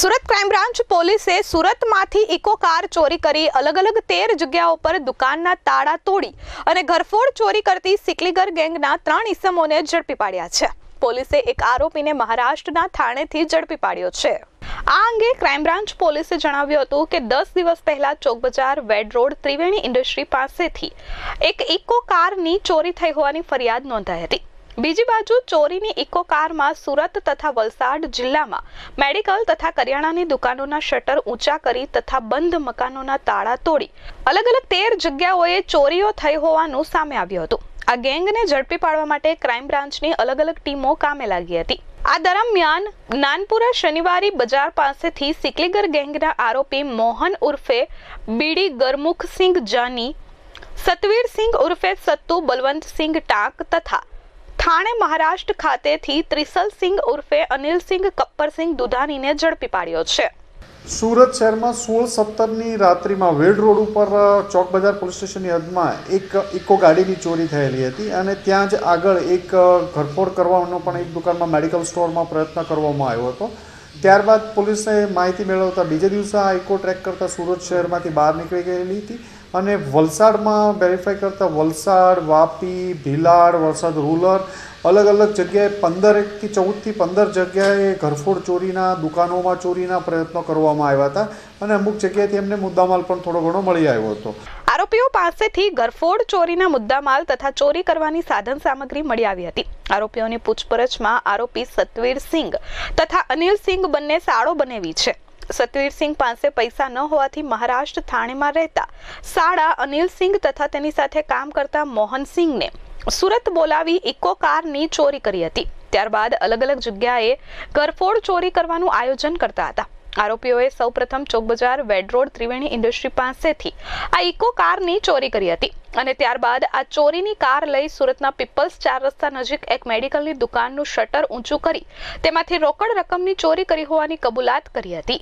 Surat crime branch પોલીસે સુરતમાંથી eco car ચોરી કરી અલગ અલગ તેર જગ્યાઓ પર દુકાનના તાળા તોડી અને ઘરફોડ ચોરી કરતી સિકલીગર ગેંગના ત્રણ ઇસમોને ઝડપી પાડ્યા છે. પોલીસે એક આરોપીને મહારાષ્ટ્રના થાણેથી ઝડપી પાડ્યો છે. આ અંગે ક્રાઇમ બ્રાન્ચ પોલીસે જણાવ્યું હતું કે દસ દિવસ પહેલા ચોક બજાર વેડ રોડ ત્રિવેણી ઇન્ડસ્ટ્રી પાસેથી એક ઇકો કારની ચોરી થઈ હોવાની ફરિયાદ નોંધાઈ હતી. બીજી બાજુ ચોરીની ઇકો કારમાં સુરત તથા વલસાડ જિલ્લામાં મેડિકલ તથા કરિયાણાની દુકાનોના શટર ઊંચા કરી તથા બંધ મકાનોના તાળા તોડી અલગ અલગ તેર જગ્યાઓએ ચોરીઓ થઈ હોવાનું સામે આવ્યું હતું. આ ગેંગને ઝડપી પાડવા માટે ક્રાઇમ બ્રાન્ચની અલગ અલગ ટીમો કામે લાગી હતી. આ દરમિયાન જ્ઞાનપુરા શનિવારી બજાર પાસેથી સિકલીગર ગેંગના આરોપી મોહન ઉર્ફે બીડી ગરમુખસિંહ જાની, સતવીરસિંહ ઉર્ફે સત્તુ બલવંતસિંહ ટાંક તથા થાણે મહારાષ્ટ્ર ખાતેથી ત્રિસલસિંહ ઉર્ફે અનિલસિંહ કપ્પરસિંહ દુધાનીને ઝડપી પાડ્યો છે. સુરત શહેરમાં સોળ સત્તરની રાત્રિમાં વેડ રોડ ઉપર ચોક બજાર પોલીસ સ્ટેશનની હદમાં એક ઇકો ગાડીની ચોરી થયેલી હતી અને ત્યાં જ આગળ એક ઘરફોડ કરવાનો પણ એક દુકાનમાં મેડિકલ સ્ટોરમાં પ્રયત્ન કરવામાં આવ્યો હતો. ત્યારબાદ પોલીસે માહિતી મેળવતા બીજે દિવસે આ ઇકો ટ્રેક કરતાં સુરત શહેરમાંથી બહાર નીકળી ગયેલી હતી. અને વલસાડમાં વેરીફાઈ કરતાં વલસાડ, વાપી, ભીલાડ, વલસાડ રૂરલ અલગ અલગ જગ્યાએ પંદર એકથી ચૌદથી પંદર જગ્યાએ ઘરફોડ ચોરીના, દુકાનોમાં ચોરીના પ્રયત્નો કરવામાં આવ્યા હતા અને અમુક જગ્યાએથી એમને મુદ્દામાલ પણ થોડો ઘણો મળી આવ્યો હતો. આરોપીઓ પાસેથી ગરફોડ ચોરીના મુદ્દામાલ તથા ચોરી કરવાની સાધન સામગ્રી મળી આવી હતી. આરોપીઓની પૂછપરછમાં આરોપી સતવીર સિંઘ તથા અનિલ સિંઘ બંને સાળો બનેવી છે. સતવીર સિંઘ પાસે પૈસા ન હોવાથી મહારાષ્ટ્ર થાણેમાં રહેતા સાડા અનિલ સિંઘ તથા તેની સાથે કામ કરતા મોહનસિંહને સુરત બોલાવી ઇકો કારની ચોરી કરી હતી. ત્યારબાદ અલગ અલગ જગ્યાએ ઘરફોડ ચોરી કરવાનું આયોજન કરતા હતા. આરોપીઓએ સૌપ્રથમ ચોક બજાર વેડ રોડ ત્રિવેણી ઇન્ડસ્ટ્રી પાસેથી આ ઇકો કારની ચોરી કરી હતી અને ત્યારબાદ આ ચોરીની કાર લઈ સુરતના પીપલ્સ ચાર રસ્તા નજીક એક મેડિકલની દુકાનનું શટર ઊંચું કરી તેમાંથી રોકડ રકમની ચોરી કરી હોવાની કબૂલાત કરી હતી.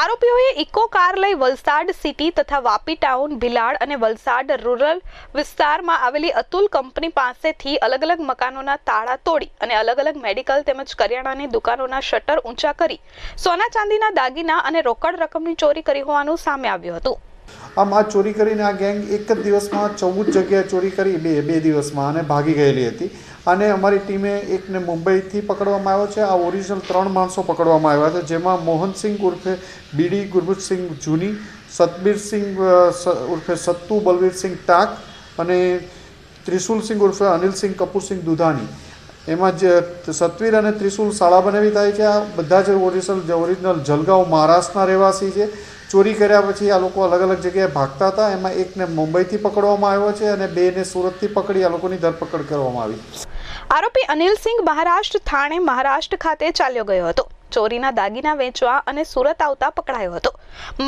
આરોપીઓએ ઇકો કાર લઈ વલસાડ સિટી તથા વાપી ટાઉન, ભિલાડ અને વલસાડ રૂરલ વિસ્તારમાં આવેલી અતુલ કંપની પાસેથી અલગ અલગ મકાનોના તાળા તોડી અને અલગ અલગ મેડિકલ તેમજ કરિયાણાની દુકાનોના શટર ઊંચા કરી સોના ચાંદીના દાગીના અને રોકડ રકમની ચોરી કરી હોવાનું સામે આવ્યું હતું. આમ આ ચોરી કરીને આ ગેંગ એક જ દિવસમાં ચૌદ જગ્યાએ ચોરી કરી, બે બે દિવસમાં અને ભાગી ગયેલી હતી. અને અમારી ટીમે એકને મુંબઈથી પકડવામાં આવ્યો છે. આ ઓરિજિનલ ત્રણ માણસો પકડવામાં આવ્યા છે જેમાં મોહનસિંહ ઉર્ફે બીડી ગુરબુજસિંહ જૂની, સતબીરસિંહ ઉર્ફે સત્તુ, બલવીરસિંહ ટાક અને ત્રિશુલસિંહ ઉર્ફે અનિલસિંહ કપૂરસિંહ દુધાની. એમાં જ સતવીર અને ત્રિશુલ શાળા બનાવી થાય છે. આ બધા જ ઓરિજિનલ ઓરિજિનલ જલગાંવ મહારાષ્ટ્રના રહેવાસી છે. ચોરી કર્યા પછી આ લોકો અલગ અલગ જગ્યાએ ભાગતા હતા. એમાં એકને મુંબઈથી પકડવામાં આવ્યો છે અને બેને સુરતથી પકડી આ લોકોની ધરપકડ કરવામાં આવી. આરોપી અનિલ સિંઘ મહારાષ્ટ્ર થાણે મહારાષ્ટ્ર ખાતે ચાલ્યો ગયો હતો. ચોરીના દાગીના વેચવા અને સુરત આવતા પકડાયો હતો.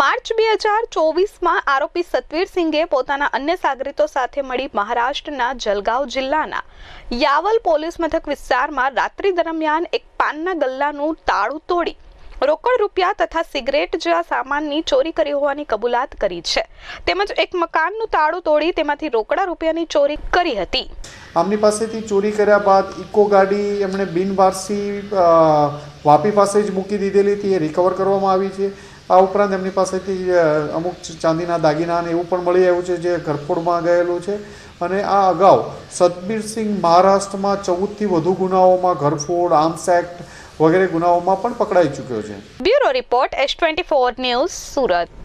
માર્ચ બે હજાર ચોવીસમાં આરોપી સતવીર સિંઘે પોતાના અન્ય સાગરીતો સાથે મળી મહારાષ્ટ્રના જલગાંવ જિલ્લાના યાવલ પોલીસ મથક વિસ્તારમાં રાત્રિ દરમિયાન એક પાનના ગલ્લાનું તાળું તોડી રોકડ રૂપિયા તથા સિગરેટ જેવા સામાનની ચોરી કરી હોવાની કબૂલાત કરી છે. તેમજ એક મકાનનું તાળું તોડી તેમાંથી રોકડા રૂપિયાની ચોરી કરી હતી. આમની પાસેથી ચોરી કર્યા બાદ ઇકો ગાડી એમણે બિનવારસી વાપી પાસે જ મૂકી દીધેલી હતી. એ રિકવર કરવામાં આવી છે. આ ઉપરાંત એમની પાસેથી અમુક ચાંદીના દાગીના એવું પણ મળી આવ્યું છે, જે ઘરફોડમાં ગયેલું છે. અને આ અગાઉ સતબીરસિંહ મહારાષ્ટ્રમાં ચૌદથી વધુ ગુનાઓમાં ઘરફોડ, આર્મ્સ વગેરે ગુનાઓમાં પણ પકડાઈ ચૂક્યો છે. Bureau report, S twenty four news Surat.